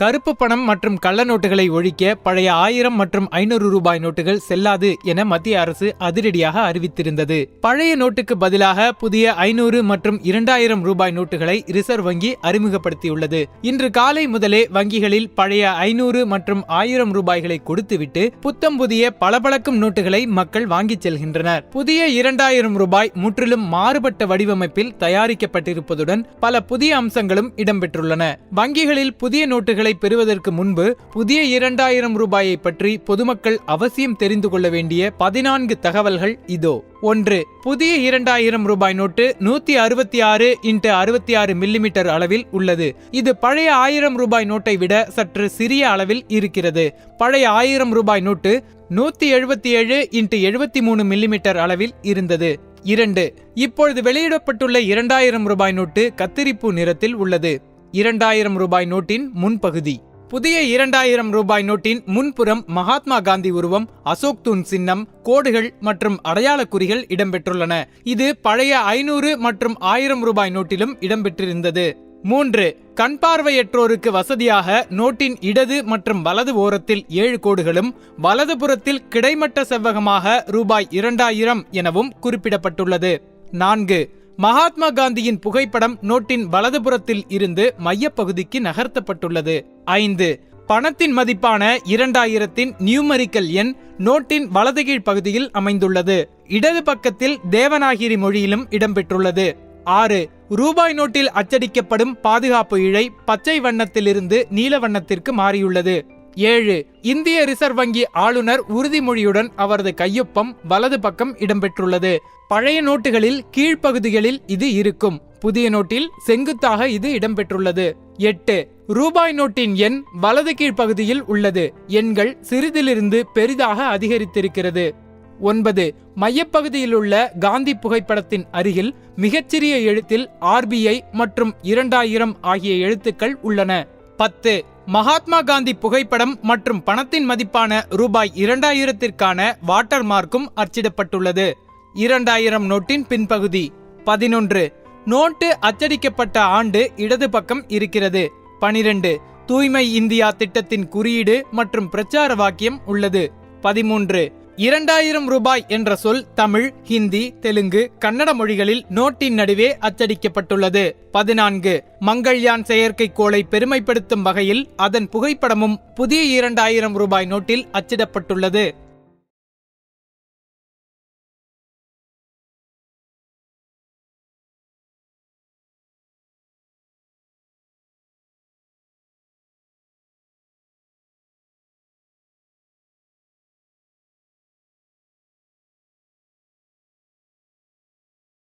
கருப்பு பணம் மற்றும் கள்ள நோட்டுகளை ஒழிக்க பழைய ஆயிரம் மற்றும் ஐநூறு ரூபாய் நோட்டுகள் செல்லாது என மத்திய அரசு அதிரடியாக அறிவித்திருந்தது. பழைய நோட்டுக்கு பதிலாக புதிய ஐநூறு மற்றும் இரண்டாயிரம் ரூபாய் நோட்டுகளை ரிசர்வ் வங்கி அறிமுகப்படுத்தியுள்ளது. இன்று காலை முதலே வங்கிகளில் பழைய ஐநூறு மற்றும் ஆயிரம் ரூபாய்களை கொடுத்துவிட்டு புத்தம் புதிய பளபளக்கும் நோட்டுகளை மக்கள் வாங்கிச் செல்கின்றனர். புதிய இரண்டாயிரம் ரூபாய் முற்றிலும் மாறுபட்ட வடிவமைப்பில் தயாரிக்கப்பட்டிருப்பதுடன் பல புதிய அம்சங்களும் இடம்பெற்றுள்ளன. வங்கிகளில் புதிய நோட்டுகளை பெறுவதற்கு முன்பு புதிய இரண்டாயிரம் ரூபாயை பற்றி பொதுமக்கள் அவசியம் தெரிந்து கொள்ள வேண்டிய பதினான்கு தகவல்கள் இதோ. ஒன்று புதிய இரண்டாயிரம் ரூபாய் நோட்டு நூத்தி அறுபத்தி ஆறு இன்ட்டு அறுபத்தி ஆறு மில்லிமீட்டர் அளவில் உள்ளது. இது பழைய ஆயிரம் ரூபாய் நோட்டை விட சற்று சிறிய அளவில் இருக்கிறது. பழைய ஆயிரம் ரூபாய் நோட்டு நூத்தி எழுபத்தி ஏழு இன்ட்டு எழுபத்தி மூணு மில்லிமீட்டர் அளவில் இருந்தது. இரண்டு இப்பொழுது வெளியிடப்பட்டுள்ள இரண்டாயிரம் ரூபாய் நோட்டு கத்திரிப்பு நிறத்தில் உள்ளது. இரண்டாயிரம் ரூபாய் நோட்டின் முன்பகுதி. புதிய இரண்டாயிரம் ரூபாய் நோட்டின் முன்புறம் மகாத்மா காந்தி உருவம் அசோக் தூண் சின்னம் கோடுகள் மற்றும் அடையாள குறிகள் இடம்பெற்றுள்ளன. இது பழைய ஐநூறு மற்றும் ஆயிரம் ரூபாய் நோட்டிலும் இடம்பெற்றிருந்தது. மூன்று கண் பார்வையற்றோருக்கு வசதியாக நோட்டின் இடது மற்றும் வலது ஓரத்தில் ஏழு கோடுகளும் வலதுபுறத்தில் கிடைமட்ட செவ்வகமாக ரூபாய் இரண்டாயிரம் எனவும் குறிப்பிடப்பட்டுள்ளது. நான்கு மகாத்மா காந்தியின் புகைப்படம் நோட்டின் வலதுபுறத்தில் இருந்து மையப்பகுதிக்கு நகர்த்தப்பட்டுள்ளது. ஐந்து. பணத்தின் மதிப்பான இரண்டாயிரத்தின் நியூமரிக்கல் எண் நோட்டின் வலது கீழ் பகுதியில் அமைந்துள்ளது. இடது பக்கத்தில் தேவநாகிரி மொழியிலும் இடம்பெற்றுள்ளது. ஆறு. ரூபாய் நோட்டில் அச்சடிக்கப்படும் பாதுகாப்பு இழை பச்சை வண்ணத்திலிருந்து நீல வண்ணத்திற்கு மாறியுள்ளது. ஏழு இந்திய ரிசர்வ் வங்கி ஆளுநர் உறுதிமொழியுடன் அவரது கையொப்பம் வலது பக்கம் இடம்பெற்றுள்ளது. பழைய நோட்டுகளில் கீழ்ப்பகுதிகளில் இது இருக்கும். புதிய நோட்டில் செங்குத்தாக இது இடம்பெற்றுள்ளது. எட்டு ரூபாய் நோட்டின் எண் வலது கீழ்ப்பகுதியில் உள்ளது. எண்கள் சிறிதிலிருந்து பெரிதாக அதிகரித்திருக்கிறது. ஒன்பது மையப்பகுதியில் உள்ள காந்தி புகைப்படத்தின் அருகில் மிகச்சிறிய எழுத்தில் ஆர்பிஐ மற்றும் இரண்டாயிரம் ஆகிய எழுத்துக்கள் உள்ளன. பத்து. மகாத்மா காந்தி புகைப்படம் மற்றும் பணத்தின் மதிப்பான ரூபாய் இரண்டாயிரத்திற்கான வாட்டர் மார்க்கும் அச்சிடப்பட்டுள்ளது இரண்டாயிரம் நோட்டின் பின்பகுதி. பதினொன்று. நோட்டு அச்சடிக்கப்பட்ட ஆண்டு இடது பக்கம் இருக்கிறது. பனிரெண்டு. தூய்மை இந்தியா திட்டத்தின் குறியீடு மற்றும் பிரச்சார வாக்கியம் உள்ளது. பதிமூன்று. இரண்டாயிரம் ரூபாய் என்ற சொல் தமிழ் ஹிந்தி தெலுங்கு கன்னட மொழிகளில் நோட்டின் நடுவே அச்சடிக்கப்பட்டுள்ளது. பதினான்கு. மங்கள்யான் செயற்கைக்கோளை பெருமைப்படுத்தும் வகையில் அதன் புகைப்படமும் புதிய இரண்டாயிரம் ரூபாய் நோட்டில் அச்சிடப்பட்டுள்ளது.